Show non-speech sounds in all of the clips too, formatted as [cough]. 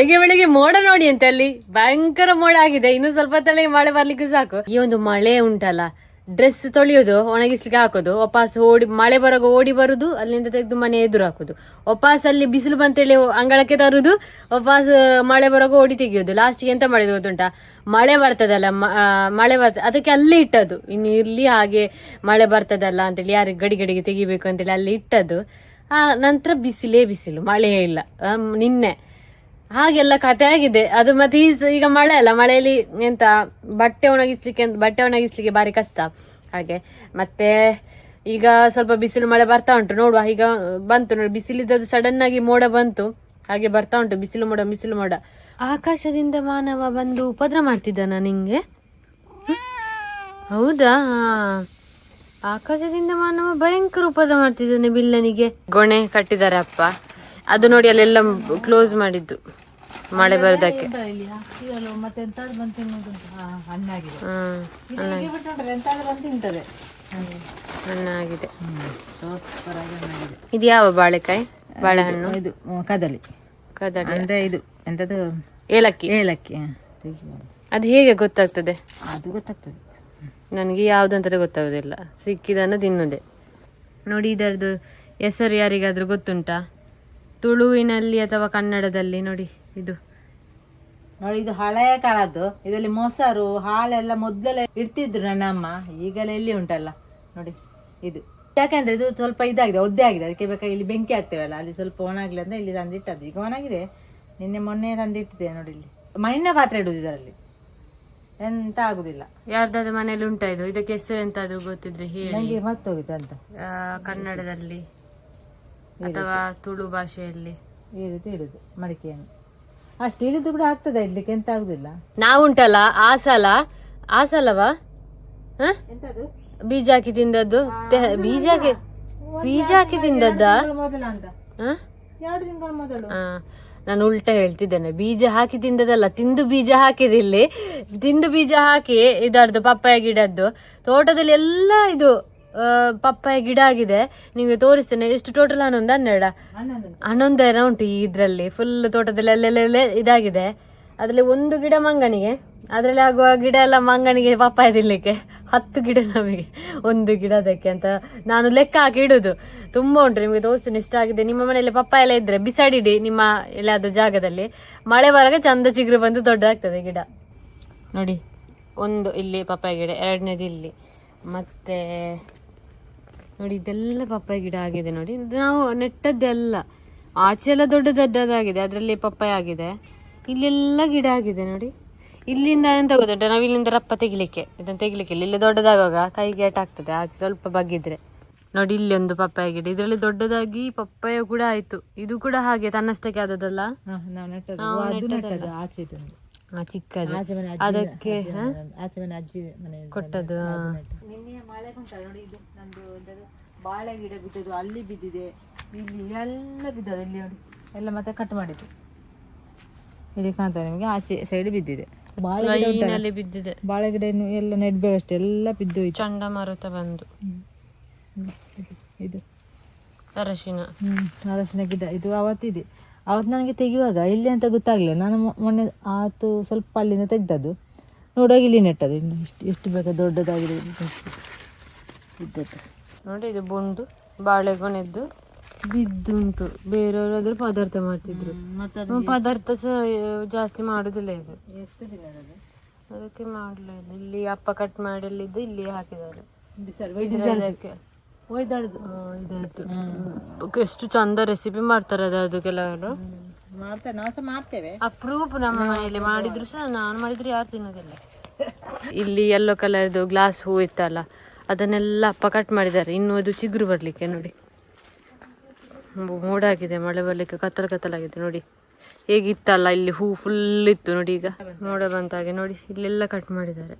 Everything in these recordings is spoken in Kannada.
ಬೆಳಗ್ಗೆ ಬೆಳಿಗ್ಗೆ ಮೋಡ ನೋಡಿ ಅಂತ ಅಲ್ಲಿ ಭಯಂಕರ ಮೋಡ ಆಗಿದೆ. ಇನ್ನು ಸ್ವಲ್ಪ ತಲೆ ಮಳೆ ಬರ್ಲಿಕ್ಕೆ ಸಾಕು. ಈ ಒಂದು ಮಳೆ ಉಂಟಲ್ಲ ಡ್ರೆಸ್ ತೊಳೆಯೋದು, ಒಣಗಿಸ್ಲಿಕ್ಕೆ ಹಾಕೋದು, ವಾಪಸ್ ಓಡಿ, ಮಳೆ ಬರೋಗ ಓಡಿ ಬರುದು, ಅಲ್ಲಿಂದ ತೆಗೆದು ಮನೆ ಎದುರು ಹಾಕೋದು. ವಾಪಸ್ ಅಲ್ಲಿ ಬಿಸಿಲು ಬಂತೇಳಿ ಅಂಗಳಕ್ಕೆ ತರುದು, ವಾಪಸ್ ಮಳೆ ಬರೋಗ ಓಡಿ ತೆಗಿಯೋದು. ಲಾಸ್ಟಿಗೆ ಎಂತ ಮಾಡಿದ್ ಗೊತ್ತುಂಟಾ? ಮಳೆ ಬರ್ತದಲ್ಲ ಮಳೆ ಬರ್ತ ಅದಕ್ಕೆ ಅಲ್ಲಿ ಇಟ್ಟದ್ದು. ಇನ್ನು ಇರ್ಲಿ ಹಾಗೆ ಮಳೆ ಬರ್ತದಲ್ಲ ಅಂತೇಳಿ ಯಾರಿಗೆ ಗಡಿ ಗಡಿಗೆ ತೆಗಿಬೇಕು ಅಂತೇಳಿ ಅಲ್ಲಿ ಇಟ್ಟದ್ದು. ಆ, ನಂತರ ಬಿಸಿಲೇ ಬಿಸಿಲು ಮಳೆ ಇಲ್ಲ. ನಿನ್ನೆ. ಹಾಗೆಲ್ಲ ಕತೆ ಆಗಿದೆ. ಅದು ಮತ್ತೆ ಈಗ ಮಳೆ ಅಲ್ಲ, ಮಳೆಯಲ್ಲಿ ಎಂತ ಬಟ್ಟೆ ಒಣಗಿಸ್ಲಿಕ್ಕೆ ಬಟ್ಟೆ ಒಣಗಿಸ್ಲಿಕ್ಕೆ ಬಾರಿ ಕಷ್ಟ. ಹಾಗೆ. ಮತ್ತೆ ಈಗ ಸ್ವಲ್ಪ ಬಿಸಿಲು ಮಳೆ ಬರ್ತಾ ಉಂಟು, ನೋಡುವ. ಈಗ ಬಂತು ನೋಡಿ, ಬಿಸಿಲಿದ್ದದ್ದು ಸಡನ್ ಆಗಿ ಮೋಡ ಬಂತು. ಹಾಗೆ ಬರ್ತಾ ಉಂಟು, ಬಿಸಿಲು ಮೋಡ ಬಿಸಿಲು ಮೋಡ. ಆಕಾಶದಿಂದ ಮಾನವ ಬಂದು ಉಪದ್ರ ಮಾಡ್ತಿದ್ದಾನ ನಿಂಗೆ? ಹೌದಾ? ಆಕಾಶದಿಂದ ಮಾನವ ಭಯಂಕರ ಉಪದ್ರ ಮಾಡ್ತಿದ್ದಾನೆ ಬಿಲ್ಲನಿಗೆ. ಗೊಣೆ ಕಟ್ಟಿದ್ದಾರೆ ಅಪ್ಪ. ಅದು ನೋಡಿ ಅಲ್ಲೆಲ್ಲ ಕ್ಲೋಸ್ ಮಾಡಿದ್ದು. ಮಳೆ ಬರೋದಕ್ಕೆ. ಹಣ್ಣಾಗಿದೆ. ಇದು ಯಾವ ಬಾಳೆಕಾಯಿ? ಬಾಳೆಹಣ್ಣು? ಇದು ಕದಲಿ. ಕದಳಿ ಕದಳಿ ಅಂದ್ರೆ ಇದು ಎಂತದು? ಏಲಕ್ಕಿ. ಏಲಕ್ಕಿ ಅದು ಹೇಗೆ ಗೊತ್ತಾಗ್ತದೆ? ಅದು ಗೊತ್ತಾಗ್ತದೆ. ನನಗೆ ಯಾವುದಂತಲೇ ಗೊತ್ತಾಗೋದಿಲ್ಲ. ಸಿಕ್ಕಿದನ್ನು ತಿನ್ನುವುದೇ ನೋಡಿ ಇದರದ್ದು ಹೆಸರು ಯಾರಿಗಾದ್ರೂ ಗೊತ್ತುಂಟಾ? ತುಳುವಿನಲ್ಲಿ ಅಥವಾ ಕನ್ನಡದಲ್ಲಿ ನೋಡಿ ಇದು. ನೋಡಿ ಇದು ಹಳೆಯ ಕಾಲದ್ದು ಇದರಲ್ಲಿ ಮೊಸರು ಹಾಲೆಲ್ಲ ಮೊದಲೆಲ್ಲ ಇಡ್ತಿದ್ರು ನನ್ನ ಅಮ್ಮ ಈಗೆಲ್ಲ ಎಲ್ಲಿ ಉಂಟಲ್ಲ. ನೋಡಿ ಇದು. ಯಾಕೆಂದ್ರೆ ಇದು ಸ್ವಲ್ಪ ಇದಾಗಿದೆ ಒದ್ದೆ ಆಗಿದೆ. ಅದಕ್ಕೆ ಬೇಕಾಗಿ ಇಲ್ಲಿ ಬೆಂಕಿ ಆಗ್ತೇವಲ್ಲ ಅಲ್ಲಿ ಸ್ವಲ್ಪ ಒಣಾಗ್ಲಿ ಅಂದ್ರೆ ಇಲ್ಲಿ ತಂದಿಟ್ಟದ್ದು. ಈಗ ಒಣಗಿದೆ ನಿನ್ನೆ ಮೊನ್ನೆ ತಂದಿಟ್ಟಿದೆ ನೋಡಿ ಇಲ್ಲಿ. ಮಣ್ಣಿನ ಪಾತ್ರೆ ಇಡುದು ಇದರಲ್ಲಿ. ಎಂತ ಆಗುದಿಲ್ಲ. ಯಾರ್ದಾದ್ರು ಮನೇಲಿ ಉಂಟಾ ಇದು? ಇದಕ್ಕೆ ಹೆಸರು ಎಂತಾದ್ರೂ ಗೊತ್ತಿದ್ರೆ ಹೇಳಿ. ಮತ್ತೋಗಿದೆ ಅಂತ. ಕನ್ನಡದಲ್ಲಿ. ಅಥವಾ ತುಳು ಭಾಷೆಯಲ್ಲಿ? ಈ ರೀತಿ ಇಡುದು ಮಡಿಕೆಯನ್ನು. ಅಷ್ಟು ಇಳಿದು ಕೂಡ ಆಗ್ತದೆ ಇಡ್ಲಿಕ್ಕೆ ಎಂತ ಆಗುದಿಲ್ಲ. ನಾವುಂಟಲ್ಲ ಆ ಸಲ ಆ ಸಲವಾ? ಹ? ಬೀಜ ಹಾಕಿ ತಿಂದದ್ದು? ತೆ- ಬೀಜ ಹಾಕಿ ಬೀಜ ಹಾಕಿ ತಿಂದದ್ದ? ಮೊದಲ ಅಂತ. ಎರಡು ತಿಂಗಳ ಮೊದಲು. ಆ, ನಾನು ಉಲ್ಟಾ ಹೇಳ್ತಿದ್ದೇನೆ. ಬೀಜ ಹಾಕಿ ತಿಂದದಲ್ಲ ತಿಂದು ಬೀಜ ಹಾಕಿದಿಲ್ಲಿ ತಿಂದು ಬೀಜ ಹಾಕಿ ಇದರದ್ದು ಪಪ್ಪಾಯ ಗಿಡದ್ದು. ತೋಟದಲ್ಲಿ ಎಲ್ಲ ಇದು ಪಪ್ಪಾಯ ಗಿಡ ಆಗಿದೆ. ನಿಮಗೆ ತೋರಿಸ್ತೇನೆ. ಎಷ್ಟು ಟೋಟಲ್ ಹನ್ನೊಂದು? ಹನ್ನೆರಡ? ಹನ್ನೊಂದು. ಎರ ಉಂಟು ಈ ಇದರಲ್ಲಿ. ಫುಲ್ ತೋಟದಲ್ಲಿ ಅಲ್ಲೆಲ್ಲ ಇದಾಗಿದೆ. ಅದರಲ್ಲಿ ಒಂದು ಗಿಡ ಮಂಗನಿಗೆ. ಅದರಲ್ಲಿ ಆಗುವ ಗಿಡ ಎಲ್ಲ ಮಂಗನಿಗೆ ಪಪ್ಪಾಯ ತಿನ್ನಲಿಕ್ಕೆ ಹತ್ತು ಗಿಡ ನಮಗೆ. ಒಂದು ಗಿಡ ಅದಕ್ಕೆ ಅಂತ ನಾನು ಲೆಕ್ಕ ಹಾಕಿ ಇಡುದು. ತುಂಬಾ ಉಂಟು. ನಿಮಗೆ ತೋರಿಸ್ತೇನೆ. ಇಷ್ಟ ಆಗಿದೆ. ನಿಮ್ಮ ಮನೆಯಲ್ಲಿ ಪಪ್ಪಾಯ ಎಲ್ಲ ಇದ್ರೆ ಬಿಸಾಡಿಡಿ ನಿಮ್ಮ ಎಲ್ಲಾದ್ರೂ ಜಾಗದಲ್ಲಿ. ಮಳೆ ಬರಾಗ ಚಂದ ಚಿಗುರು ಬಂದು ದೊಡ್ಡದಾಗ್ತದೆ ಗಿಡ. ನೋಡಿ ಒಂದು ಇಲ್ಲಿ ಪಪ್ಪಾಯ ಗಿಡ ಎರಡನೇದು ಇಲ್ಲಿ. ಮತ್ತೆ ನೋಡಿ ಇದೆಲ್ಲ ಪಪ್ಪಾಯ ಗಿಡ ಆಗಿದೆ ನೋಡಿ. ನಾವು ನೆಟ್ಟದ್ದೆಲ್ಲ ಆಚೆ ಎಲ್ಲ ದೊಡ್ಡ ದೊಡ್ಡದಾಗಿದೆ ಅದರಲ್ಲಿ ಪಪ್ಪಾಯ ಆಗಿದೆ. ಇಲ್ಲೆಲ್ಲ ಗಿಡ ಆಗಿದೆ ನೋಡಿ. ಇಲ್ಲಿಂದ ಎಂತ ಗೊತ್ತುಂಟ ನಾವು ಇಲ್ಲಿಂದ ರಪ್ಪ ತೆಗಿಲಿಕ್ಕೆ ಇದನ್ನು ತೆಗಿಲಿಕ್ಕೆ. ಇಲ್ಲ ಇಲ್ಲಿ ದೊಡ್ಡದಾಗುವಾಗ ಕೈಗೆ ಆಗ್ತದೆ ಆಚೆ ಸ್ವಲ್ಪ ಬಗ್ಗಿದ್ರೆ. ನೋಡಿ ಇಲ್ಲಿ ಒಂದು ಪಪ್ಪಾಯ ಗಿಡ. ಇದರಲ್ಲಿ ದೊಡ್ಡದಾಗಿ ಪಪ್ಪಾಯ ಕೂಡ ಆಯ್ತು. ಇದು ಕೂಡ ಹಾಗೆ ತನ್ನಷ್ಟಕ್ಕೆ ಆದದಲ್ಲ ಚಿಕ್ಕದು. ಆಚೆ ಮನೆ ಅಜ್ಜಿ ಅದಕ್ಕೆ ಆಚೆ ಮನೆ ಅಜ್ಜಿ ಮನೆ ಕೊಟ್ಟದ್ದು. ನಿನ್ನೆ ಮಳೆ ಉಂಟಲ್ಲ ನೋಡಿ ಇದು ನಂದು ಎಂತದು ಬಾಳೆ ಗಿಡ ಬಿದ್ದದ್ದು ಅಲ್ಲಿ ಬಿದ್ದಿದೆ. ಇಲ್ಲಿ ಎಲ್ಲ ಬಿದ್ದದ್ದು ಇಲ್ಲಿ ನೋಡಿ. ಎಲ್ಲ ಮತ್ತೆ ಕಟ್ ಮಾಡಿದ್ದು. ಇಲ್ಲಿ ಕಾಣ್ತಾರೆ ನಿಮಗೆ ಆಚೆ ಸೈಡ್ ಬಿದ್ದಿದೆ. ಬಾಳೆ ಬಿದ್ದಿದೆ. ಬಾಳೆ ಗಿಡ ಎಲ್ಲ ನೆಡ್ಬೇಕಷ್ಟೇ ಎಲ್ಲ ಬಿದ್ದು ಚಂಡಮಾರುತ ಬಂದು. ಇದು- ಇದು. ಅರಶಿನ. ಹ್ಮ್ ಅರಶಿನ ಗಿಡ. ಇದು ಅವತ್ತಿದೆ. ಅವತ್ತು ನನಗೆ ತೆಗೆಯುವಾಗ ಇಲ್ಲಿ ಅಂತ ಗೊತ್ತಾಗಲಿಲ್ಲ. ನಾನು ಮೊನ್ನೆ ಆತು ಸ್ವಲ್ಪ ಅಲ್ಲಿಂದ ತೆಗ್ದದ್ದು. ನೋಡುವಾಗ ಇಲ್ಲಿ ನೆಟ್ಟದು ಇನ್ನು ಎಷ್ಟು ಎಷ್ಟು ಬೇಗ ದೊಡ್ಡದಾಗಿದೆ ಇದ್ದದ್ದು. ನೋಡಿ ಇದು ಬುಂಡು ಬಾಳೆಗೊನೆದ್ದು ಬಿದ್ದುಂಟು ಬೇರೆಯವರಾದ್ರೂ ಪದಾರ್ಥ ಮಾಡ್ತಿದ್ರು. ಪದಾರ್ಥ ಸಹ ಜಾಸ್ತಿ ಮಾಡುದಿಲ್ಲ ಇದು. ಎಷ್ಟು ದಿನ ಅದು ಅದಕ್ಕೆ ಮಾಡಲಿಲ್ಲ. ಇಲ್ಲಿ ಅಪ್ಪ ಕಟ್ ಮಾಡಲಿದ್ದು ಇಲ್ಲಿ ಹಾಕಿದ್ದಾರೆ. ಒಯ್ದಾಡ್ದು. ಇದಾಯ್ತು. ಎಷ್ಟು ಚಂದ ರೆಸಿಪಿ ಮಾಡ್ತಾರೆ ಅದು ಅದು ಕೆಲವರು ಮಾಡ್ತೇವೆ ನಾವು ಸಹ ಮಾಡ್ತೇವೆ. ಅಪ್ರೂಪ್ ನಮ್ಮ ಮನೆಯಲ್ಲಿ ಮಾಡಿದ್ರು ಸಹ ನಾನು ಮಾಡಿದ್ರೆ ಯಾರು ತಿನ್ನೋದಿಲ್ಲ. ಇಲ್ಲಿ ಯೆಲ್ಲೋ ಕಲರ್ದು ಗ್ಲಾಸ್ ಹೂ ಇತ್ತಲ್ಲ ಅದನ್ನೆಲ್ಲ ಅಪ್ಪ ಕಟ್ ಮಾಡಿದ್ದಾರೆ. ಇನ್ನು ಅದು ಚಿಗುರು ಬರಲಿಕ್ಕೆ ನೋಡಿ. ಮೂಡಾಗಿದೆ ಮೋಡ ಆಗಿದೆ ಮಳೆ ಬರಲಿಕ್ಕೆ ಕತ್ತಲ ಕತ್ತಲಾಗಿದೆ ನೋಡಿ. ಹೇಗಿತ್ತಲ್ಲ ಇಲ್ಲಿ ಹೂ ಫುಲ್ ಇತ್ತು ನೋಡಿ ಈಗ. ಮೋಡ ಬಂತ ಹಾಗೆ ನೋಡಿ. ಇಲ್ಲೆಲ್ಲ ಕಟ್ ಮಾಡಿದ್ದಾರೆ.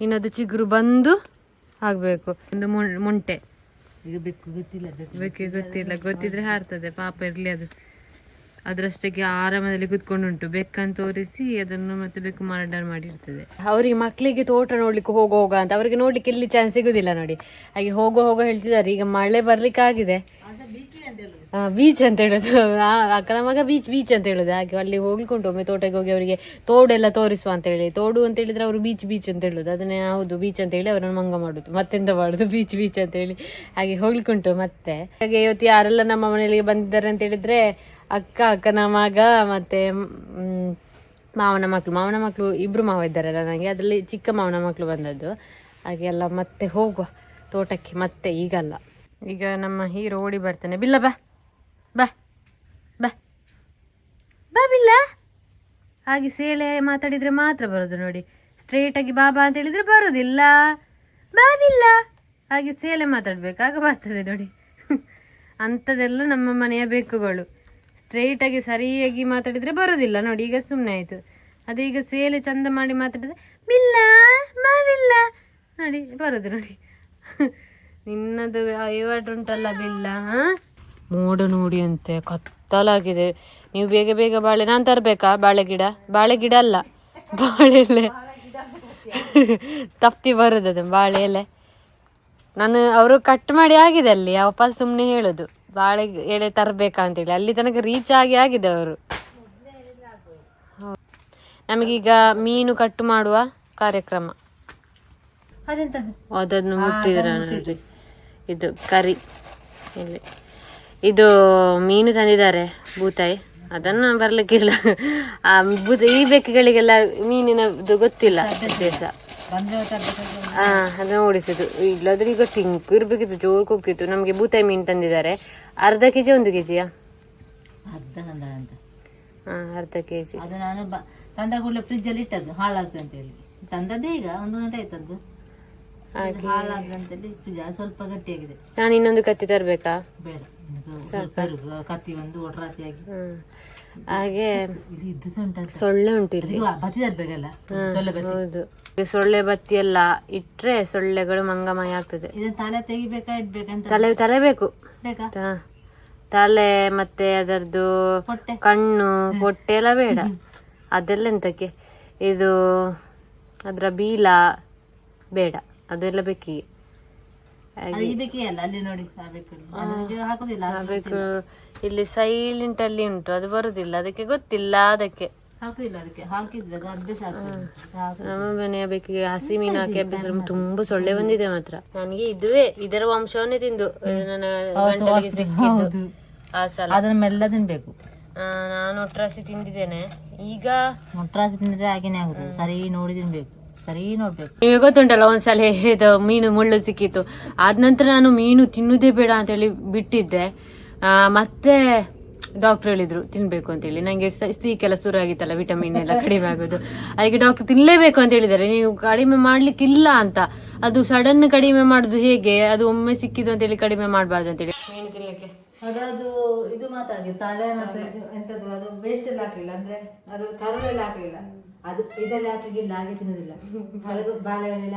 ಇನ್ನದು ಅದು ಚಿಗುರು ಬಂದು ಆಗಬೇಕು. ಒಂದು ಮೊಂಟೆ. ಈಗ ಬೆಕ್ಕು ಗೊತ್ತಿಲ್ಲ ಬೆಕ್ಕು ಬೇಕೆ ಗೊತ್ತಿಲ್ಲ. ಗೊತ್ತಿದ್ರೆ ಹಾರ್ತದೆ. ಪಾಪ ಇರ್ಲಿ ಅದು. ಅದರಷ್ಟಕ್ಕೆ ಆರಾಮದಲ್ಲಿ ಕುತ್ಕೊಂಡುಂಟು. ಬೆಕ್ಕನ್ನು ತೋರಿಸಿ ಅದನ್ನು ಮತ್ತೆ ಬೆಕ್ಕು ಮರ್ಡರ್ ಮಾಡಿರ್ತದೆ. ಅವರಿಗೆ ಮಕ್ಕಳಿಗೆ ತೋಟ ನೋಡ್ಲಿಕ್ಕೆ ಹೋಗೋ ಹೋಗ ಅಂತ, ಅವರಿಗೆ ನೋಡ್ಲಿಕ್ಕೆ ಎಲ್ಲಿ ಚಾನ್ಸ್ ಸಿಗುದಿಲ್ಲ ನೋಡಿ. ಹಾಗೆ ಹೋಗೋ ಹೋಗೋ ಹೇಳ್ತಿದ್ದಾರೆ. ಈಗ ಮಳೆ ಬರ್ಲಿಕ್ಕೆ ಆಗಿದೆ. ಬೀಚಿ ಅಂತ ಹೇಳುದು. ಅಕ್ಕನ ಮಗ ಬೀಚ್ ಬೀಚ್ ಅಂತ ಹೇಳುದು. ಹಾಗೆ ಅಲ್ಲಿ ಹೋಗ್ಲಿಕ್ಕುಂಟು. ಒಮ್ಮೆ ತೋಟಕ್ಕೆ ಹೋಗಿ ಅವರಿಗೆ ತೋಡೆಲ್ಲ ತೋರಿಸುವ ಅಂತ ಹೇಳಿ. ತೋಡು ಅಂತ ಹೇಳಿದ್ರೆ ಅವರು ಬೀಚ್ ಬೀಚ್ ಅಂತ ಹೇಳುದು. ಅದನ್ನೇ, ಹೌದು ಬೀಚ್ ಅಂತ ಹೇಳಿ ಅವರನ್ನು ಮಂಗ ಮಾಡುದು. ಮತ್ತೆಂತ ಮಾಡುದು? ಬೀಚ್ ಬೀಚ್ ಅಂತ ಹೇಳಿ. ಹಾಗೆ ಹೋಗ್ಲಿಕ್ಕುಂಟು ಮತ್ತೆ. ಹಾಗೆ ಇವತ್ತು ಯಾರೆಲ್ಲ ನಮ್ಮ ಮನೆಯಲ್ಲಿ ಬಂದಿದ್ದಾರೆ ಅಂತ ಹೇಳಿದ್ರೆ ಅಕ್ಕ, ಅಕ್ಕನ ಮಗ, ಮತ್ತೆ ಮಾವನ ಮಕ್ಕಳು ಮಾವನ ಮಕ್ಕಳು ಇಬ್ಬರು ಮಾವ ಇದ್ದಾರಲ್ಲ ನನಗೆ. ಅದರಲ್ಲಿ ಚಿಕ್ಕ ಮಾವನ ಮಕ್ಕಳು ಬಂದದ್ದು. ಹಾಗೆ ಎಲ್ಲ ಮತ್ತೆ ಹೋಗುವ ತೋಟಕ್ಕೆ. ಮತ್ತೆ ಈಗಲ್ಲ. ಈಗ ನಮ್ಮ ಹೀರೋ ಓಡಿ ಬರ್ತಾನೆ. ಬಿಲ್ಲ ಬಾ. ಬಾ. ಬಾ. ಬಾ ಬಿಲ್ಲ. ಹಾಗೆ ಸೇಲೆ ಮಾತಾಡಿದ್ರೆ ಮಾತ್ರ ಬರೋದು ನೋಡಿ. ಸ್ಟ್ರೇಟ್ ಆಗಿ ಬಾಬಾ ಅಂತ ಹೇಳಿದ್ರೆ ಬರೋದಿಲ್ಲ. ಬಾ ಬಿಲ್ಲ. ಹಾಗೆ ಸೇಲೆ ಮಾತಾಡಬೇಕಾಗ ಬರ್ತದೆ ನೋಡಿ. [laughs] ಅಂಥದ್ದೆಲ್ಲ ನಮ್ಮ ಮನೆಯ ಬೆಕ್ಕುಗಳು. ಸ್ಟ್ರೈಟ್ ಆಗಿ ಸರಿಯಾಗಿ ಮಾತಾಡಿದ್ರೆ ಬರೋದಿಲ್ಲ. ನೋಡಿ, ಈಗ ಸುಮ್ಮನೆ ಆಯಿತು. ಅದೇ ಈಗ ಸೇಲೆ ಚಂದ ಮಾಡಿ ಮಾತಾಡಿದ್ರೆ ಬಿಲ್ಲ ಮಾವಿಲ್ಲ ನೋಡಿ, ಬರೋದು ನೋಡಿ. ನಿನ್ನದು ಉಂಟಲ್ಲ ಬಿಲ್ಲ ಮೋಡ ನೋಡಿ ಅಂತೆ, ಕತ್ತಲಾಗಿದೆ. ನೀವು ಬೇಗ ಬೇಗ ಬಾಳೆ, ನಾನು ತರಬೇಕಾ? ಬಾಳೆ ಗಿಡ? ಬಾಳೆ ಗಿಡ ಅಲ್ಲ. ಬಾಳೆ ಎಲೆ. ತಪ್ಪಿ ಅದು, ಬಾಳೆ ಎಲೆ. ನಾನು, ಅವರು ಕಟ್ ಮಾಡಿ ಆಗಿದೆ ಅಲ್ಲಿ ವಾಪಸ್ ಸುಮ್ಮನೆ ಹೇಳೋದು. ಬಾಳೆ ಎಳೆ ತರಬೇಕಾ ಅಂತೇಳಿ. ಅಲ್ಲಿ ತನಕ ರೀಚ್ ಆಗಿ ಆಗಿದೆ ಅವರು. ನಮಗೀಗ ಮೀನು ಕಟ್ಟು ಮಾಡುವ ಕಾರ್ಯಕ್ರಮ. ಅದನ್ನು ಮುಟ್ಟಿದ್ರ ನೋಡ್ರಿ ಇದು ಕರಿ. ಇಲ್ಲಿ. ಇದು ಮೀನು ತಂದಿದ್ದಾರೆ ಬೂತಾಯಿ ಅದನ್ನು ಬರ್ಲಿಕ್ಕಿಲ್ಲ. ಆ ಬೂತ ಈ ಬೆಕ್ಕುಗಳಿಗೆಲ್ಲ ಮೀನಿನದು ಗೊತ್ತಿಲ್ಲ. ದೇಶ ಬಂದ್ರೆ ತರ್ಬೇಕಾದ್ರೆ ಹಾ ಅದನ್ನ ಓಡಿಸುದು ಇಲ್ಲಾದ್ರೆ ಈಗ ಟಿಂಕು ಇರ್ಬೇಕಿತ್ತು ಜೋರ್ ಹೋಗ್ತಿತ್ತು ನಮಗೆ ಬೂತಾಯಿ ಮೀನು ತಂದಿದ್ದಾರೆ. ಅರ್ಧ ಕೆಜಿ ಒಂದು ಕೆಜಿಯಾ? ಅರ್ಧ ತಂದ ಅಂತ. ಅರ್ಧ ಅರ್ಧ ಕೆಜಿ. ಅದು ನಾನು ಬ ತಂದ ಕೂಡಲೇ ಫ್ರಿಜ್ಜಲ್ಲಿ ಇಟ್ಟದ್ದು ಹಾಳಾಗ್ತದೆ ಅಂತ ಹೇಳಿ. ತಂದದ್ದೇ ಈಗ ಒಂದು ಗಂಟೆ ಆಯ್ತದ್ದು. ಹಾಳಾಗ್ತದೆ ಅಂತೇಳಿ ಫ್ರಿಜ್ ಸ್ವಲ್ಪ ಗಟ್ಟಿಯಾಗಿದೆ. ನಾನು ಇನ್ನೊಂದು ಕತ್ತಿ ತರಬೇಕಾ? ಬೇಡ. ಸ್ವಲ್ಪ. ಕತ್ತಿ ಒಂದು ಒಟ್ರಾಸಿಯಾಗಿ ಹಾಗೆ ಸೊಳ್ಳೆ ಉಂಟು ಇಲ್ಲಿ. ಹೌದು ಸೊಳ್ಳೆ ಬತ್ತಿ. ಎಲ್ಲ ಇಟ್ರೆ ಸೊಳ್ಳೆಗಳು ಮಂಗಮಯ ಆಗ್ತದೆ. ತಲೆ ತಲೆ ಬೇಕು. ತಲೆ ಮತ್ತೆ ಅದರದ್ದು ಕಣ್ಣು ಹೊಟ್ಟೆ ಎಲ್ಲ ಬೇಡ. ಅದೆಲ್ಲ ಎಂತಕ್ಕೆ? ಇದು ಅದರ ಬೀಲ ಬೇಡ. ಅದೆಲ್ಲ ಬೇಕಿಗೆ. ಬೇಕೇ ಇಲ್ಲಿ ಸೈಲೆಂಟ್ ಅಲ್ಲಿ ಉಂಟು ಅದು ಬರುದಿಲ್ಲ ಅದಕ್ಕೆ ಗೊತ್ತಿಲ್ಲ ಅದಕ್ಕೆ. ನಮ್ಮ ಮನೆಯ ಬೇಕಿಗೆ ಹಸಿ ಮೀನು ಹಾಕಿ ಅಭ್ಯಾಸ ತುಂಬಾ ಸೊಳ್ಳೆ ಬಂದಿದೆ ಮಾತ್ರ. ನನಗೆ ಇದುವೇ ಇದರ ವಂಶವನ್ನೇ ತಿಂದು ನನ್ನ ಗಂಟಲಿಗೆ ಸಿಕ್ಕಿದ್ದು ಆ ಸಲ. ಅದನ್ನ ಮೆಲ್ಲ ತಿನ್ಬೇಕು ನಾನು ಒಟ್ರಾಸಿ ತಿಂದಿದ್ದೇನೆ. ಈಗ ಒಟ್ರಾಸಿ ತಿಂದ್ರೆ ಹಾಗೇನೆ ಆಗುದು. ಸರಿ ನೋಡಿ ತಿನ್ಬೇಕು. ಸರಿ ನೋಡ್ಬೇಕು. ನಿಮಗೆ ಗೊತ್ತುಂಟಲ್ಲ ಒಂದ್ಸಲ ಇದು ಮೀನು ಮುಳ್ಳು ಸಿಕ್ಕಿತ್ತು. ಆದ ನಂತರ ನಾನು ಮೀನು ತಿನ್ನುದೇ ಬೇಡ ಅಂತೇಳಿ ಬಿಟ್ಟಿದ್ದೆ. ಆ, ಮತ್ತೆ ಡಾಕ್ಟರ್ ಹೇಳಿದ್ರು ತಿನ್ಬೇಕು ಅಂತ ಹೇಳಿ. ನಂಗೆ ಸೀಕೆಲ್ಲ ಶುರು ಆಗಿತ್ತಲ್ಲ ವಿಟಮಿನ್ ಎಲ್ಲ ಕಡಿಮೆ ಆಗೋದು. ಅದಕ್ಕೆ ಡಾಕ್ಟರ್ ತಿನ್ಲೇಬೇಕು ಅಂತ ಹೇಳಿದ್ದಾರೆ. ನೀವು ಕಡಿಮೆ ಮಾಡ್ಲಿಕ್ಕಿಲ್ಲ ಅಂತ. ಅದು ಸಡನ್ ಕಡಿಮೆ ಮಾಡುದು ಹೇಗೆ? ಅದು ಒಮ್ಮೆ ಸಿಕ್ಕಿದ್ದು ಅಂತೇಳಿ ಕಡಿಮೆ ಮಾಡಬಾರ್ದು ಅಂತೇಳಿ ಮೀನು ತಿನ್ಲಿಕ್ಕೆ. ಅದದು ಇದು ಮಾತಾಡಿ ತಲೆ ಎಂತದ್ದು ಅದು ವೇಸ್ಟ್ ಎಲ್ಲ ಹಾಕ್ಲಿಲ್ಲ ಅಂದ್ರೆ ಅದು ಕರುಳೆಲ್ಲ ಹಾಕ್ಲಿಲ್ಲ? ಅದು ಇದೆಲ್ಲ ಹಾಕ್ಲಿಕ್ಕಿಲ್ಲ ಹಾಗೆ ತಿನ್ನೋದಿಲ್ಲ. ಕೆಳಗೆ ಬಾಳೆಹಣ್ಣೆಲ್ಲ.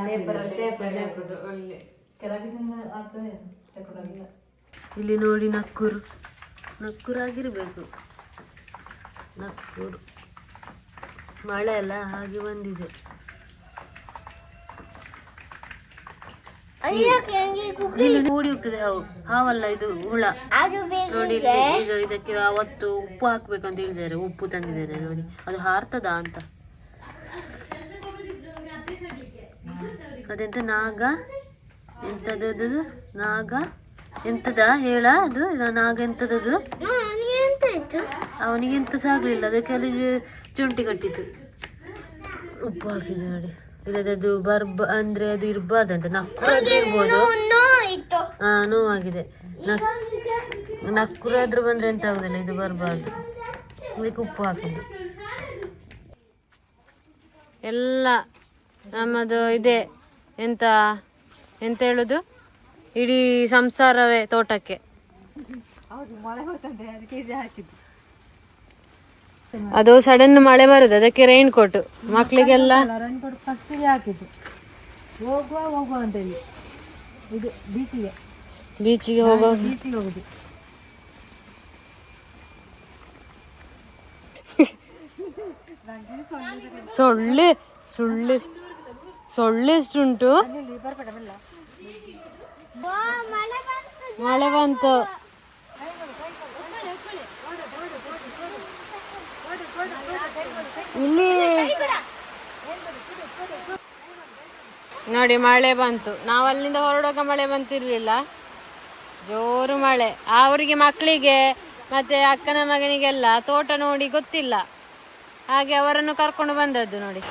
ಕೆಳಗೆ ತಿಂದ ಆಗ್ತದೆ ತಕೊಂಡೋಗಿ. ಇಲ್ಲಿ. ನೋಡಿ ನಕ್ಕೂರು. ನಕ್ಕೂರಾಗಿರ್ಬೇಕು ನಕ್ಕೂರು. ಮಳೆ ಎಲ್ಲ ಹಾಗೆ ಬಂದಿದೆ. ಕೂಡಿ ಹೋಗ್ತದೆ ಹಾವು. ಹಾವಲ್ಲ ಇದು ಹುಳ. ನೋಡಿ ಇದು. ಇದಕ್ಕೆ ಅವತ್ತು ಉಪ್ಪು ಹಾಕ್ಬೇಕು ಅಂತ ಹೇಳಿದ್ದಾರೆ. ಉಪ್ಪು ತಂದಿದ್ದಾರೆ ನೋಡಿ. ಅದು ಹಾರ್ತದ ಅಂತ. ಅದೆಂತ ನಾಗ? ಎಂತದದು? ನಾಗ? ಎಂತದ? ಹೇಳ ಅದು. ನಾಗ ಎಂತದದು? ಅವನಿಗೆ ಎಂತ ಆಗಲಿಲ್ಲ. ಅದಕ್ಕೆ ಅಲ್ಲಿ ಚುಂಟಿ ಕಟ್ಟಿತು ಉಪ್ಪು ಹಾಕಿದೆ ನೋಡಿ. ಇಲ್ಲದದು ಬರ್ಬ ಅಂದ್ರೆ ಅದು ಇರಬಾರ್ದಂತ. ನಕ್ಕುರಾದ್ರೆ ಇರ್ಬೋದು. ಹಾ ನೋವಾಗಿದೆ ನಕ್ ನಕ್ಕುರಾದ್ರೂ ಬಂದ್ರೆ ಎಂತ ಆಗುದಿಲ್ಲ. ಇದು ಬರಬಾರ್ದು. ಅದಕ್ಕೆ ಉಪ್ಪು ಹಾಕಿದ್ದು. ಎಲ್ಲ ನಮ್ಮದು ಇದೆ. ಎಂತ ಎಂತ ಹೇಳುದು? ಇಡೀ ಸಂಸಾರವೇ ತೋಟಕ್ಕೆ. ಅದು ಸಡನ್ ಮಳೆ ಬರುದು ಅದಕ್ಕೆ ರೈನ್ ಕೋಟ್ ಮಕ್ಕಳಿಗೆಲ್ಲ ಬೀಚಿಗೆ ಹೋಗುವ ಸೊಳ್ಳೆ ಸೊಳ್ಳೆ. ಸೊಳ್ಳೆ ಎಷ್ಟುಂಟು ಮಳೆ ಬಂತು. ಇಲ್ಲಿ ನೋಡಿ ಮಳೆ ಬಂತು. ನಾವು ಅಲ್ಲಿಂದ ಹೊರಡುವಾಗ ಮಳೆ ಬಂತಿರ್ಲಿಲ್ಲ. ಜೋರು ಮಳೆ. ಅವರಿಗೆ ಮಕ್ಕಳಿಗೆ ಮತ್ತೆ ಅಕ್ಕನ ಮಗನಿಗೆಲ್ಲ ತೋಟ ನೋಡಿ ಗೊತ್ತಿಲ್ಲ. ಹಾಗೆ ಅವರನ್ನು ಕರ್ಕೊಂಡು ಬಂದದ್ದು ನೋಡಿ.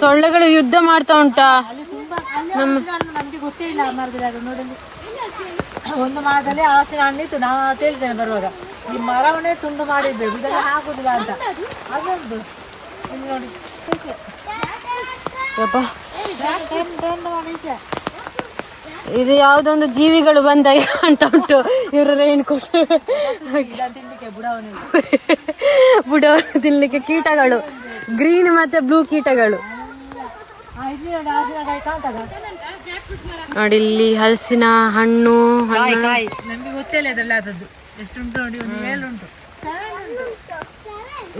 ಸೊಳ್ಳೆಗಳು ಯುದ್ಧ ಮಾಡ್ತಾ ಉಂಟಾ ಹಣ್ಣು ನಮ್ಗೆ ಗೊತ್ತೇ ಇಲ್ಲ ಮರದಲ್ಲಿ ನೋಡಿ ಒಂದು ಮರದಲ್ಲಿ ಹಲಸಿನ ಹಣ್ಣಿತ್ತು ನಾವು ತಿಳಿದ್ದೇನೆ ಬರುವಾಗ ಈ ಮರವನ್ನೇ ತುಂಡು ಮಾಡಿರ್ಬೇಕು ಇದೆಲ್ಲ ಹಾಕುದಿಲ್ಲ ಅಂತ ಅದೊಂದು ನೋಡಿ ಇದು ಯಾವುದೊಂದು ಜೀವಿಗಳು ಬಂದ [laughs] ಅಂತ ಉಂಟು. ಇವರು ರೈನ್ ಕೋಟ್ ಬುಡವನ್ನು ತಿನ್ಲಿಕ್ಕೆ ಕೀಟಗಳು. ಗ್ರೀನ್ ಮತ್ತೆ ಬ್ಲೂ ಕೀಟಗಳು. ನೋಡಿ ಇಲ್ಲಿ ಹಲಸಿನ ಹಣ್ಣು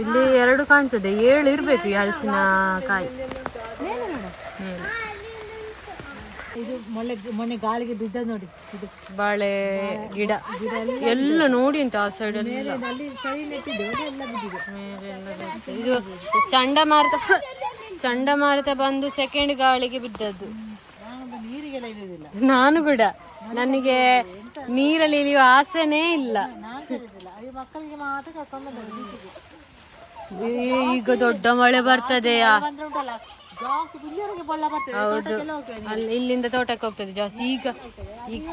ಇಲ್ಲಿ ಎರಡು ಕಾಣ್ತದೆ. ಏಳು ಇರ್ಬೇಕು ಈ ಹಲಸಿನ ಕಾಯಿ. ಇದು ಮೊನ್ನೆ ಮೊನ್ನೆ ಗಾಳಿಗೆ ಬಿದ್ದ ನೋಡಿ. ಇದು ಬಾಳೆ ಗಿಡ. ಎಲ್ಲ ನೋಡಿ ಅಂತ ಆ ಸೈಡ್ ಎಲ್ಲ. ಅಲ್ಲಿ ಸರಿ ನೆಟ್ಟಿದ್ದು ಅದು ಎಲ್ಲ ಬಿದ್ದಿದೆ. ಮೇಲೆಲ್ಲ ಬರ್ತದೆ. ಇದು ಚಂಡಮಾರುತ ಚಂಡಮಾರುತ ಬಂದು ಸೆಕೆಂಡ್ ಗಾಳಿಗೆ ಬಿದ್ದದ್ದು. ನಾನೊಂದು ನೀರಿಗೆಲ್ಲ ಇಳಿಯೋದಿಲ್ಲ ನಾನು ಕೂಡ. ನನಗೆ ನೀರಲ್ಲಿ ಇಳಿಯುವ ಆಸೆನೇ ಇಲ್ಲ. ನಾನು ಇಳಿಯೋದಿಲ್ಲ ಈ ಮಕ್ಕಳಿಗೆ ಮಾತ್ರ ಕರ್ಕೊಂಡು ಬಂದದ್ದು ಬೀಚಿಗೆ. ಈ- ಈಗ ದೊಡ್ಡ ಮಳೆ ಬರ್ತದೆಯಾ? ಬಂದ್ರೆ ಉಂಟಲ್ಲ? ಹೋಗ್ತೇವೆ ಅಲ್ಲಿ ಇಲ್ಲಿಂದ ತೋಟಕ್ಕೆ ಹೋಗ್ತದೆ ಜಾಸ್ತಿ. ಈಗ ಈಗ